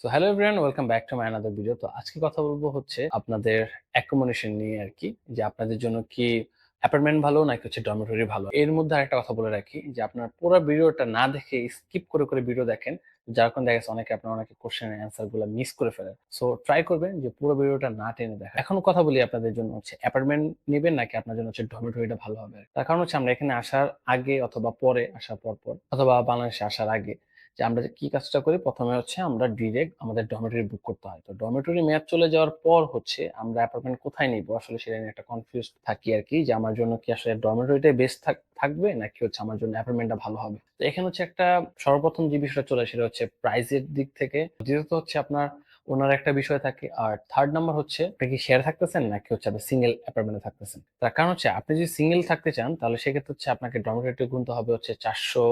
So hello everyone welcome back to my another video তো আজকে কথা বলব হচ্ছে আপনাদের অ্যাকোমোডেশন নিয়ে আর কি, যে আপনাদের জন্য কি অ্যাপার্টমেন্ট ভালো নাকি হচ্ছে ডরমেটরি ভালো? এর মধ্যে আরেকটা কথা বলে রাখি, যে আপনার পুরো ভিডিওটা না দেখে স্কিপ করে করে ভিডিও দেখেন, যার কারণে দেখা অনেকে আপনার অনেকে কোশ্চেনের অ্যান্সারগুলো মিস করে ফেলেন। সো ট্রাই করবেন যে পুরো ভিডিওটা না টেনে দেখা। এখন কথা বলি আপনাদের জন্য হচ্ছে অ্যাপার্টমেন্ট নেবেন নাকি আপনার জন্য হচ্ছে ডরমেটরিটা ভালো হবে? তার কারণ হচ্ছে আমরা এখানে আসার আগে অথবা পরে, আসার পর পর, অথবা বাংলাদেশে আসার আগে যে আমরা কি কাজটা করি? প্রথমে হচ্ছে আমরা ডিরেক্ট আমাদের ডরমেটরি বুক করতে হয়। তো ডরমেটরি মেয়াদ চলে যাওয়ার পর হচ্ছে আমরা অ্যাপার্টমেন্ট কোথায় নিব? আসলে সেটা নিয়ে একটা কনফিউজ থাকি আর কি যে আমার জন্য কি আসলে ডরমেটরিটাই বেস্ট থাকবে নাকি হচ্ছে আমার জন্য অ্যাপার্টমেন্টটা ভালো হবে? তো এখানে হচ্ছে একটা সর্বপ্রথম যে বিষয়টা চলে সেটা হচ্ছে প্রাইজের দিক থেকে। দ্বিতীয়ত হচ্ছে আপনার ওনার একটা বিষয় থাকে। আর থার্ড নাম্বার হচ্ছে, আপনি কি শেয়ার থাকতেছেন? নাকি হচ্ছে আপনি সিঙ্গেল অ্যাপার্টমেন্টে থাকতেছেন? তার কারণ হচ্ছে, আপনি যদি সিঙ্গেল থাকতে চান, তাহলে সেক্ষেত্রে হচ্ছে আপনাকে ডরমেটরি গুনতে হবে হচ্ছে চারশো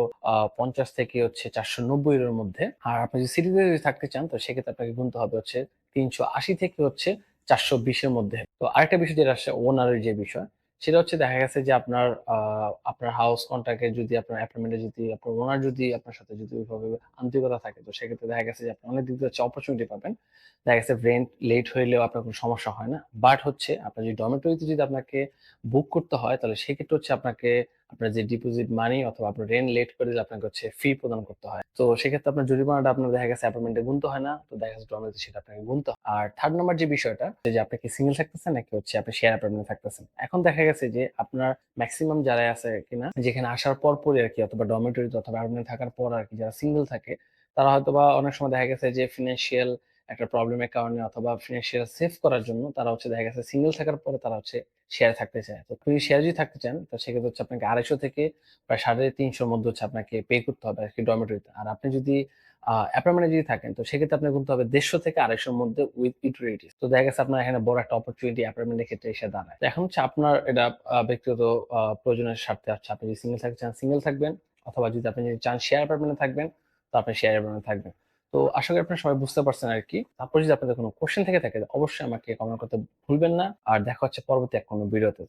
পঞ্চাশ থেকে হচ্ছে চারশো নব্বই এর মধ্যে। আর আপনি যদি সিটিতে যদি থাকতে চান তো সেক্ষেত্রে আপনাকে গুনতে হবে হচ্ছে তিনশো আশি থেকে হচ্ছে চারশো বিশের মধ্যে। তো আরেকটা বিষয় যেটা আসছে ওনারের যে বিষয় সেটা হচ্ছে দেখা গেছে যে আপনার আপনার হাউস কন্ট্রাক্টে যদি আপনার অ্যাপার্টমেন্টে যদি আপনার ওনার যদি আপনার সাথে যদি ওইভাবে আন্তরিকতা থাকে, তো সেক্ষেত্রে দেখা গেছে যে আপনি অনেক দিক দিয়ে হচ্ছে অপরচুনিটি পাবেন। দেখা গেছে রেন্ট লেট হইলেও আপনার কোনো সমস্যা হয় না। বাট হচ্ছে আপনার যদি ডরমেটরিতে যদি আপনাকে বুক করতে হয়, তাহলে সেক্ষেত্রে হচ্ছে আপনাকে আপনার যে ডিপোজিট মানি অথবা আপনার রেন্ট লেট করে দিলে আপনাকে হচ্ছে ফি প্রদান করতে হয়। তো সেক্ষেত্রে আপনার জরিমানাটা আপনার দেখা গেছে অ্যাপার্টমেন্টে গুনতে হয় না, তো দেখা গেছে ডরমেটরিতে সেটা আপনাকে গুনতে হয়। আর থার্ড নাম্বার যে বিষয়টা, যে আপনি কি সিঙ্গেল থাকতেছেন নাকি হচ্ছে আপনি শেয়ার অ্যাপার্টমেন্টে থাকতেছেন? এখন দেখা গেছে যে আপনার ম্যাক্সিমাম যারা আছে কিনা, যেখানে আসার পর পরে আর কি, অথবা ডরমেটরিতে অথবা অ্যাপার্টমেন্টে থাকার পর আর কি যারা সিঙ্গেল থাকে, তারা হয়তো বা অনেক সময় দেখা গেছে যে ফিনান্সিয়াল একটা প্রবলেমের কারণে অথবা ফিনান্সিয়াল সেভ করার জন্য তারা হচ্ছে দেখা গেছে সিঙ্গেল থাকার পরে তারা হচ্ছে শেয়ার থাকতে চায়। তো আপনি শেয়ার যদি থাকতে চান, তো সেক্ষেত্রে হচ্ছে আপনাকে আড়াইশো থেকে প্রায় সাড়ে তিনশোর মধ্যে হচ্ছে আপনাকে পে করতে হবে আর কি ডরমেটরিতে আর আপনি যদি অ্যাপার্টমেন্টে যদি থাকেন, তো সেক্ষেত্রে আপনার গুনতে হবে দেড়শো থেকে আড়াইশোর মধ্যে উইথ ইউটিলিটিস তো দেখা গেছে আপনার এখানে বড় একটা অপরচুনিটি অ্যাপার্টমেন্টের ক্ষেত্রে এসে দাঁড়ায়। এখন হচ্ছে আপনার এটা ব্যক্তিগত প্রয়োজনের স্বার্থে হচ্ছে আপনি যদি সিঙ্গেল থাকতে চান সিঙ্গেল থাকবেন। অথবা যদি আপনি যদি চান শেয়ার অ্যাপার্টমেন্টে থাকবেন, তো আপনি শেয়ার অ্যাপার্টমেন্টে থাকবেন। তো আশা করি আপনারা সবাই বুঝতে পারছেন আর কি। তারপর যদি আপনাদের কোনো কোশ্চেন থেকে থাকে অবশ্যই আমাকে কমেন্ট করতে ভুলবেন না। আর দেখা হচ্ছে পরবর্তী এক কোনো ভিডিওতে।